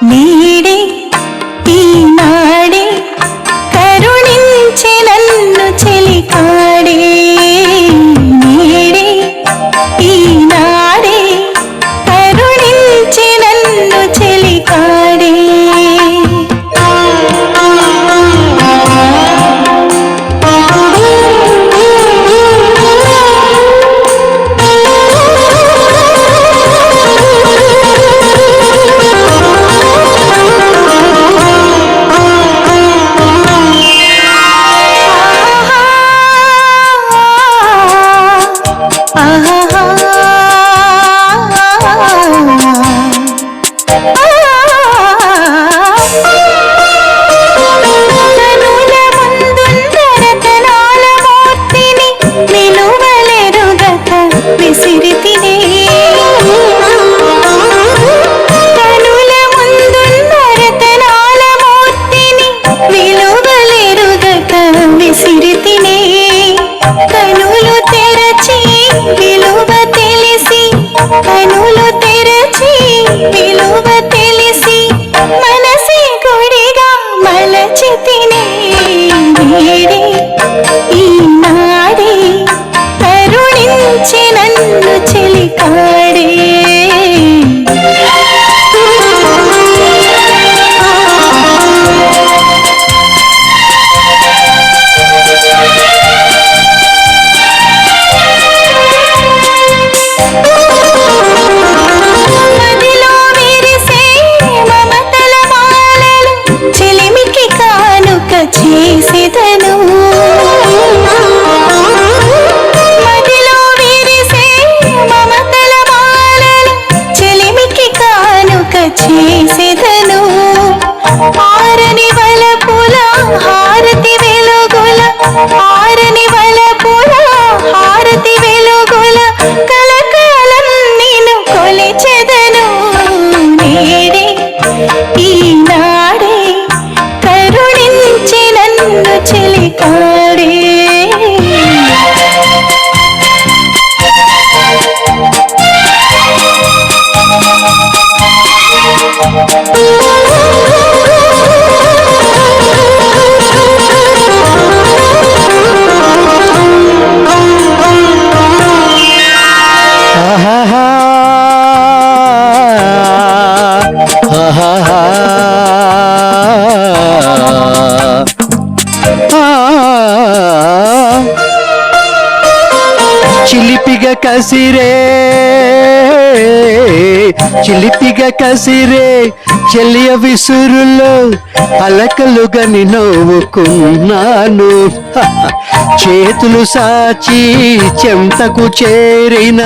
నీడే తెరచి He পারে ha ha ha చిలిపిగ కసిరే చిలిపిగ కసిరే చెలియ విసురులో అలకలుగని నవ్వుకున్నాను. చేతులు సాచి చెంతకు చేరిన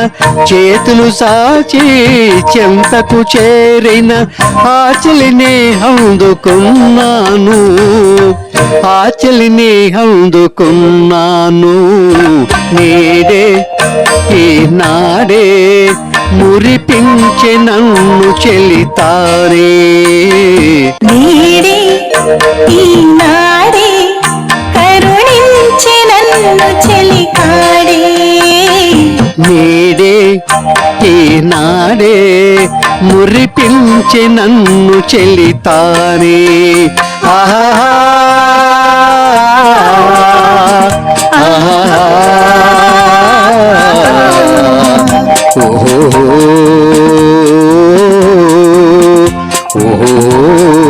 చేతులు సాచి చెంతకు చేరిన ఆచలిని అందుకున్నాను. ఆచలిని అందుకున్నాను. నేడే ఈనాడే మురిపించే నన్ను చెలితారే. నీడే ఈనాడే కరుణించి నన్ను చెలికాడే నేడే ఈనాడే కరుణించి నన్ను చెల్లితానే. ఆహా ఓహో. ఓహో.